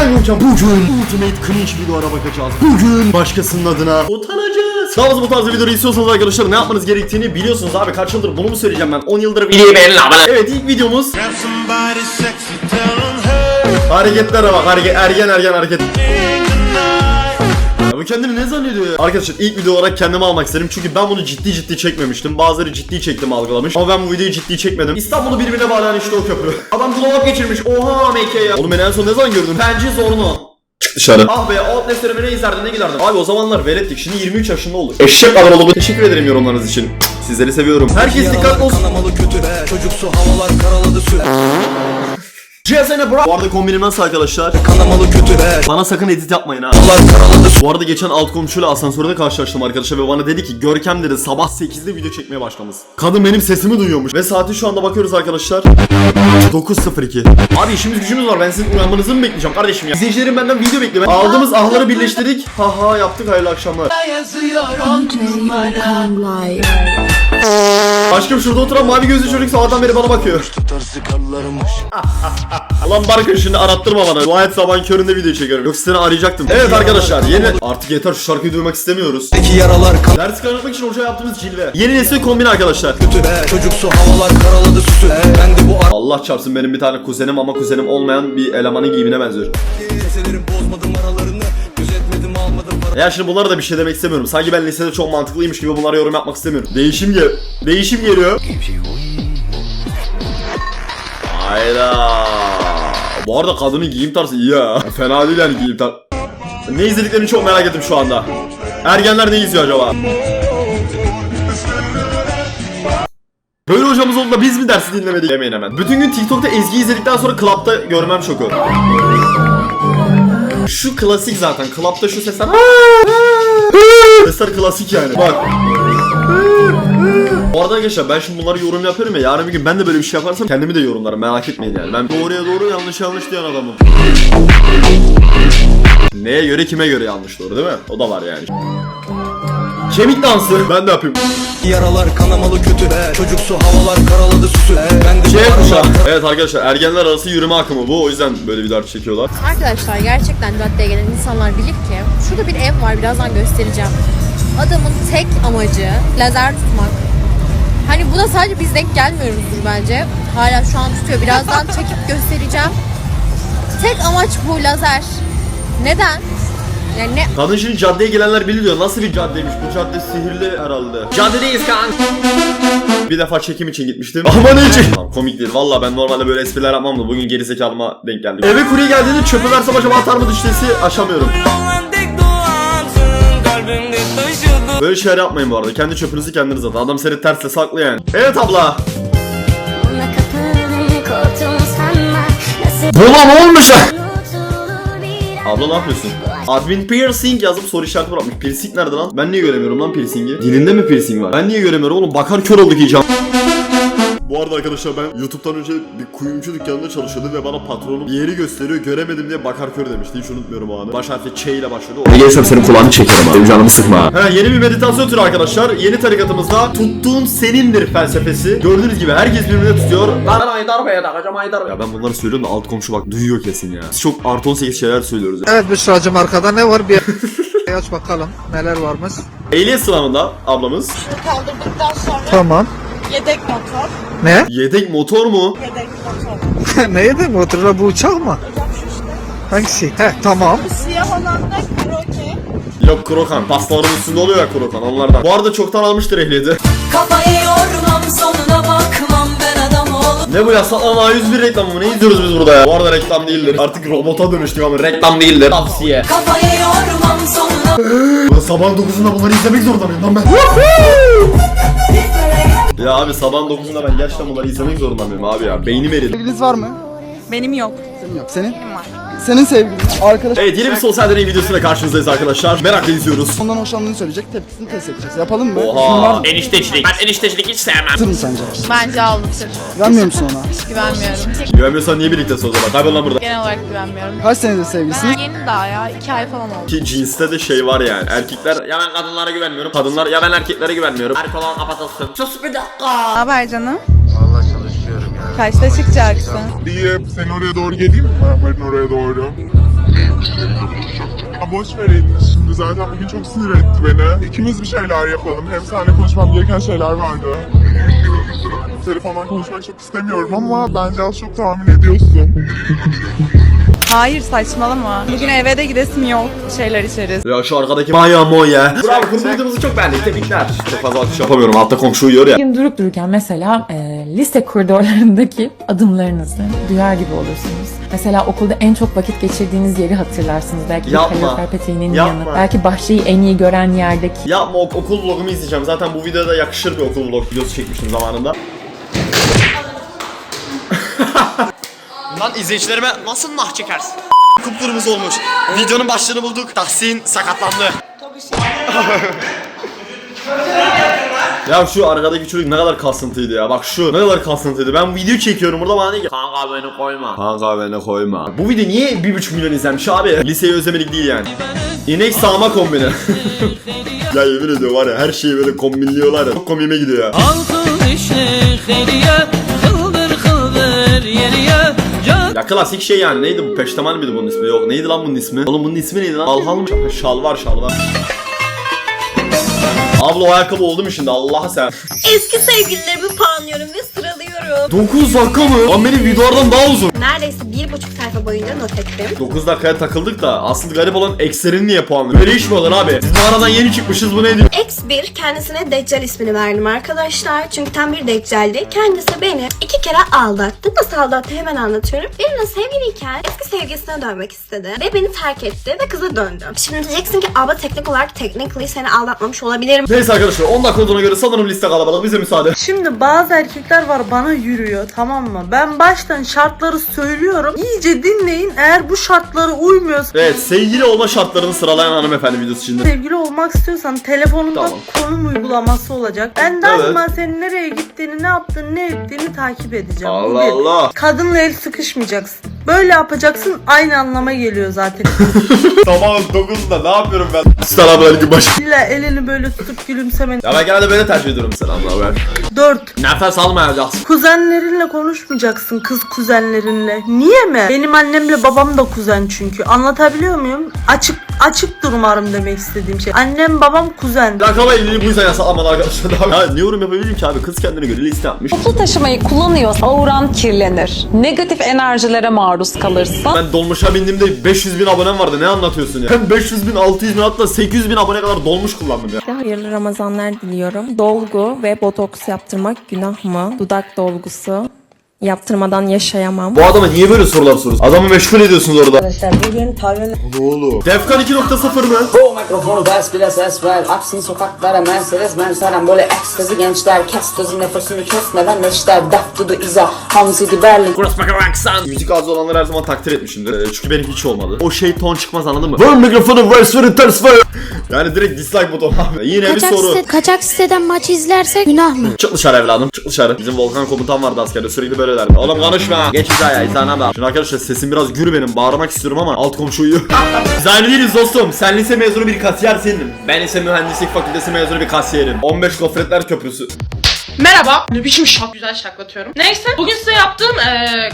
Ben Görkem bugün Ultimate Cringe videolara bakacağız. Bugün başkasının adına utanacağız. Daha fazla bu tarz videoları istiyorsanız arkadaşlar ne yapmanız gerektiğini biliyorsunuz abi. Kaç yıldır bunu mu söyleyeceğim ben? 10 yıldır videoyu beğenin abi. Evet ilk videomuz hareketlere bak. Hareket, ergen ergen hareket. Ya bu kendini ne zannediyor ya? Arkadaşlar ilk video olarak kendimi almak istedim çünkü ben bunu ciddi ciddi çekmemiştim. Bazıları ciddi çektim algılamış. Ama ben bu videoyu ciddi çekmedim. İstanbul'u birbirine bağlayan işte o köprü. Adam glow geçirmiş. Oha MK ya. Oğlum beni en son ne zaman gördün? Bence zorunu. Çık dışarı. Ah be Outlast'lerime ne izlerdin ne giderdin? Abi o zamanlar velettik. Şimdi 23 yaşında olduk. Eşek kadar oldu. Teşekkür ederim yorumlarınız için. Sizleri seviyorum. Herkes dikkatli olsun. Kanamalı kötü be Çocuksu havalar karaladı süre GSN bro. Bu arada kombinim nasıl arkadaşlar? Kanamalı kötü be Bana sakın edit yapmayın ha. Havalar karaladı Bu arada geçen alt komşuyla asansörde karşılaştım arkadaşlar ve bana dedi ki Görkem dedi sabah 8'de video çekmeye başlamış. Kadın benim sesimi duyuyormuş ve saati şu anda bakıyoruz arkadaşlar. 9.02. Abi işimiz gücümüz var ben sizin uyanmanızı mı bekleyeceğim kardeşim ya? İzleyicilerim benden video bekliyor. Ben- Aldığımız ahları birleştirdik. Ha ha yaptık hayırlı akşamlar. Aşkım şurada oturan mavi gözlü çocuk sabahtan beri bana bakıyor. Ulan Barkın şimdi arattırma bana. Dua et sabah köründe video çekiyorum. Yoksa seni arayacaktım. Evet arkadaşlar yeni... Artık yeter şu şarkıyı duymak istemiyoruz. Peki yaralar kan Ders kaynatmak için hoca yaptığımız cilve. Yeni nesil kombin arkadaşlar. kötü be Çocuksu havalar karaladı süsü Ben de bu Allah çarpsın benim bir tane kuzenim ama kuzenim olmayan bir elemanın giyimine benziyor. Keselerim bozmadım Ya şimdi bunlara da bir şey demek istemiyorum. Sanki ben lisede çok mantıklıymış gibi bunlara yorum yapmak istemiyorum. Değişim gel. Değişim geliyor. Hayda. Bu arada kadının giyim tarzı iyi ya. Fena değil yani giyim tarzı. Ne izlediklerini çok merak ettim şu anda. Ergenler ne izliyor acaba? Böyle hocamız oldu da biz mi dersi dinlemedik demeyin hemen. Bütün gün TikTok'ta Ezgi izledikten sonra Club'da görmem şoku. Şu klasik zaten. Club'da şu sesler. Sesler klasik yani. Bak. Bu arada arkadaşlar ben şimdi bunları yorum yapıyorum ya yarın bir gün ben de böyle bir şey yaparsam kendimi de yorumlarım merak etmeyin yani. Ben doğruya doğru yanlış yanlış diyen adamım. Neye göre kime göre yanlış doğru değil mi? O da var yani. Kemik dansı. Ben de yapayım. Yaralar kanamalı kötü be Çocuksu havalar karaladı süsü Ben de Şey Evet arkadaşlar ergenler arası yürüme akımı bu. O yüzden böyle videolar çekiyorlar. Arkadaşlar gerçekten caddeye gelen insanlar bilir ki şurada bir ev var birazdan göstereceğim. Adamın tek amacı lazer tutmak. Hani buna sadece biz denk gelmiyoruzdur bence. Hala şu an tutuyor. Birazdan çekip göstereceğim. Tek amaç bu lazer. Neden? Yani ne Kadın şimdi caddeye gelenler biliyor. Nasıl bir caddeymiş? Bu cadde sihirli herhalde. Caddedeyiz kan. Bir defa çekim için gitmiştim. Ama ne için? Tamam, komik değil. Valla ben normalde böyle espriler yapmam da bugün gerizekalıma denk geldim. Eve kurye geldiğinde çöpü versem acaba atar mı düştesi aşamıyorum. Böyle şeyler yapmayın bu arada. Kendi çöpünüzü kendiniz atın. Adam seni tersle saklı yani. Evet abla. Ne olmuş? Abla ne yapıyorsun? Admin piercing yazıp soru işareti bırakmış. Piercing nerede lan? Ben niye göremiyorum lan piercingi? Dilinde mi piercing var? Ben niye göremiyorum oğlum? Bakar kör olduk iyice. Bu arada arkadaşlar ben YouTube'dan önce bir kuyumcu dükkanında çalışıyordum ve bana patronum bir yeri gösteriyor göremedim diye bakar kör demişti. Hiç unutmuyorum o anı. Baş harfi Ç ile başlıyordu. Oraya gelirsem senin kulağını çekerim abi. Canımı sıkma. He yeni bir meditasyon türü arkadaşlar. Yeni tarikatımızda tuttuğun senindir felsefesi. Gördüğünüz gibi herkes birbirine tutuyor. Ben Aydar Bey'e takacağım Aydar Ya ben bunları söylüyorum da alt komşu bak duyuyor kesin ya. Biz çok artı 18 şeyler söylüyoruz. ya. Evet Büşra'cığım arkada ne var bir aç bakalım neler varmış. Ehliyet sınavında ablamız. kaldırdıktan sonra Tamam. Yedek motor, Ne? Yedek motor mu? yedek motor. Neydi motorla bu uçak mı? Hangisi? He tamam. Siyah olan da kroki. Yok krokan. Pastaların üstünde oluyor ya krokan onlardan. Bu arada çoktan almıştır ehliyeti. Kafayı yormam sonuna bakmam ben adam olup ne bu ya sallanan A101 reklamı mı? Ne izliyoruz biz burada ya? Bu arada reklam değildir. Artık robota dönüştük ama reklam değildir. Tavsiye. Kafayı yormam sonuna sabahın 9'unda bunları izlemek zorunda mıyım lan ben? Ya abi sabahın 9'unda ben gerçekten bunları izlemek zorunda mıyım abi ya? Beynim eridi. Sevgiliniz var mı? Benim yok. Senin yok. Senin? Senin sevgilin. Arkadaş Evet yeni bir sosyal deney videosuyla karşınızdayız arkadaşlar. Merakla izliyoruz. ondan hoşlandığını söyleyecek. Tepkisini test edeceğiz. Yapalım mı? Oha. Eniştecilik. Ben eniştecilik hiç sevmem. Anlatır mı sence? Bence aldatır. Güvenmiyor musun ona? Güvenmiyorum. Güvenmiyorsan niye birliktesin o zaman? Kaybol lan burada. Genel olarak güvenmiyorum. Kaç senedir sevgilisiniz? Yeni daha ya. iki ay falan oldu. Ki cinste de şey var yani. Erkekler ya ben kadınlara güvenmiyorum. Kadınlar ya ben erkeklere güvenmiyorum. Erkek olan kapatılsın. Sus bir dakika. Ne haber canım? Ya. Kaçta çıkacaksın? diye sen oraya doğru geleyim mi? Ben oraya doğru. boş ver elini şimdi zaten bugün çok sinir etti beni. İkimiz bir şeyler yapalım. Hem seninle konuşmam gereken şeyler vardı. Telefondan konuşmak çok istemiyorum ama bence az çok tahmin ediyorsun. Hayır saçmalama. Bugün eve de gidesim yok. Şeyler içeriz. Ya şu arkadaki Maya Moya. Bravo videomuzu çok beğendik. Tebrikler. Çok fazla alkış yapamıyorum. Altta komşu uyuyor ya. Bugün durup dururken mesela e, lise koridorlarındaki adımlarınızı duyar gibi olursunuz. Mesela okulda en çok vakit geçirdiğiniz yeri hatırlarsınız. Belki bir Yapma. kalorifer peteğinin Yapma. yanı. Belki bahçeyi en iyi gören yerdeki Yapma ok- okul vlogumu izleyeceğim. Zaten bu videoda yakışır bir okul vlog videosu çekmiştim zamanında. Lan izleyicilerime nasıl nah çekersin? Kıpkırmızı olmuş. Videonun başlığını bulduk. Tahsin sakatlandı. ya şu arkadaki çocuk ne kadar kasıntıydı ya. Bak şu ne kadar kasıntıydı. Ben video çekiyorum burada bana diyor ki Kanka beni koyma. Kanka beni koyma. Bu video niye 1,5 milyon izlenmiş abi? Liseyi özlemelik değil yani. İnek sağma kombini. ya yemin ediyorum var ya her şeyi böyle kombinliyorlar ya. Çok komiğime gidiyor ya. Ya klasik şey yani neydi bu peştemal miydi bunun ismi? Yok neydi lan bunun ismi? Oğlum bunun ismi neydi lan? Alhal mı? Şalvar şalvar. Abla o ayakkabı oldu mu şimdi Allah'a sen? Eski sevgililerimi puanlıyorum ve sıralıyorum 9 dakika mı? Lan benim videolardan daha uzun. Neredeyse bir buçuk sayfa boyunca not ettim 9 dakikaya takıldık da aslında garip olan ekserini niye puanlıyor? Böyle iş mi olur abi? Biz mağaradan yeni çıkmışız bu ne diyor? X1 kendisine Deccal ismini verdim arkadaşlar Çünkü tam bir Deccal'di Kendisi beni iki kere aldattı Nasıl aldattı hemen anlatıyorum Benimle sevgiliyken eski sevgilisine dönmek istedi Ve beni terk etti ve kıza döndü Şimdi diyeceksin ki abla teknik olarak technically seni aldatmamış olabilirim Neyse arkadaşlar 10 dakika olduğuna göre sanırım liste kalabalık bize müsaade. Şimdi bazı erkekler var bana yürüyor tamam mı? Ben baştan şartları söylüyorum. İyice dinleyin. Eğer bu şartlara uymuyorsa Evet sevgili olma şartlarını sıralayan hanımefendi videosu şimdi. sevgili olmak istiyorsan telefonunda Tamam. konum uygulaması olacak. Ben daima senin nereye gittiğini, ne yaptığını, ne ettiğini takip edeceğim. Bu Allah bir. Allah. Kadınla el sıkışmayacaksın. Böyle yapacaksın aynı anlama geliyor zaten. Tamam 9'da ne yapıyorum ben? Selamünaleyküm baş. İlla elini böyle tutup gülümsemen. Ya ben genelde böyle tercih ediyorum selamlar. 4. Nefes almayacaksın. Kuzenlerinle konuşmayacaksın kız kuzenlerinle. Niye mi? Benim annemle babam da kuzen çünkü. Anlatabiliyor muyum? Açık açık durmarım demek istediğim şey. Annem babam kuzen. Lakaba elini bu yüzden yasaklamadı arkadaşlar. Ya ne yorum yapabilirim ki abi? Kız kendine göre liste yapmış. Toplu taşımayı kullanıyorsan auran kirlenir. Negatif enerjilere maruz kalırsan Ben dolmuşa bindiğimde 500 bin abonem vardı. Ne anlatıyorsun ya? Ben 500 bin, 600 bin hatta 800 bin abone kadar dolmuş kullandım ya. Hayırlı Ramazanlar diliyorum. Dolgu ve botoks yaptırmak günah mı? Dudak dolgusu yaptırmadan yaşayamam. Bu adama niye böyle sorular soruyorsun? Adamı meşgul ediyorsunuz orada. Arkadaşlar bugün Tayvan'ın Ne oğlum? Defkan 2.0 mı? Bu mikrofonu bas bile ses ver Aksın sokaklara Mercedes Benz böyle ekstazi gençler Kes sözün nefesini kesmeden neşter Daf dudu iza Hamzi di Berlin Burası bakın Müzik ağzı olanları her zaman takdir etmişimdir. Ee, çünkü benim hiç olmadı. O şey ton çıkmaz anladın mı? Ver mikrofonu verse verin ters ver. Yani direkt dislike butonu abi. Yine bir soru. kaçak siteden maç izlersek günah mı? Çık dışarı evladım çık dışarı. Bizim Volkan komutan vardı askerde sürekli böyle derdi. Oğlum konuşma. Geç hizaya hizana bak. Şimdi arkadaşlar sesim biraz gür benim. Bağırmak istiyorum ama alt komşu uyuyor. Biz aynı değiliz dostum. Sen lise mezunu bir kasiyersin. Ben ise mühendislik fakültesi mezunu bir kasiyerim. 15 gofretler köprüsü. Merhaba. Ne biçim şak güzel şaklatıyorum. Neyse bugün size yaptığım eee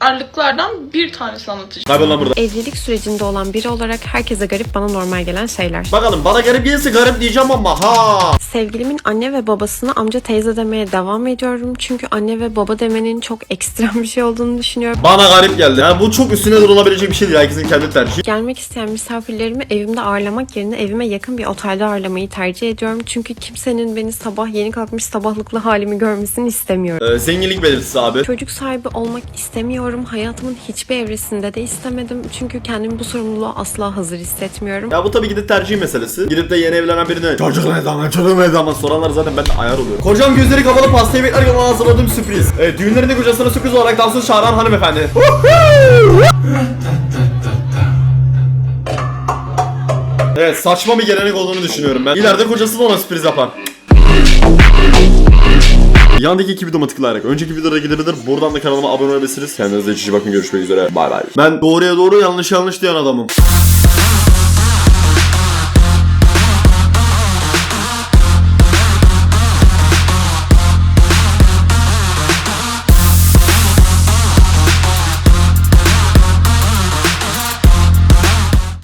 ağırlıklardan bir tanesini anlatacağım. Kaybol lan burada. Evlilik sürecinde olan biri olarak herkese garip bana normal gelen şeyler. Bakalım bana garip gelirse garip diyeceğim ama ha. Sevgilimin anne ve babasına amca teyze demeye devam ediyorum. Çünkü anne ve baba demenin çok ekstrem bir şey olduğunu düşünüyorum. Bana garip geldi. Yani bu çok üstüne durulabilecek bir şey değil. Herkesin kendi tercihi. Gelmek isteyen misafirlerimi evimde ağırlamak yerine evime yakın bir otelde ağırlamayı tercih ediyorum. Çünkü kimsenin beni sabah yeni kalkmış sabahlıklı halimi görmesini istemiyorum. Ee, zenginlik belirtisi abi. Çocuk sahibi olmak istemiyorum. Hayatımın hiçbir evresinde de istemedim. Çünkü kendimi bu sorumluluğa asla hazır hissetmiyorum. Ya bu tabii ki de tercih meselesi. Gidip de yeni evlenen birine çocuk ne zaman çocuk ne zaman soranlar zaten ben de ayar oluyorum. Kocam gözleri kapalı pastayı beklerken ona hazırladığım sürpriz. Evet düğünlerinde kocasına sürpriz olarak dansöz çağıran hanımefendi. evet saçma bir gelenek olduğunu düşünüyorum ben. İleride kocası da ona sürpriz yapar. Yandaki iki videoma tıklayarak önceki videoda gidebilir. Buradan da kanalıma abone olabilirsiniz. Kendinize iyi bakın. Görüşmek üzere. Bay bay. Ben doğruya doğru yanlış yanlış diyen adamım.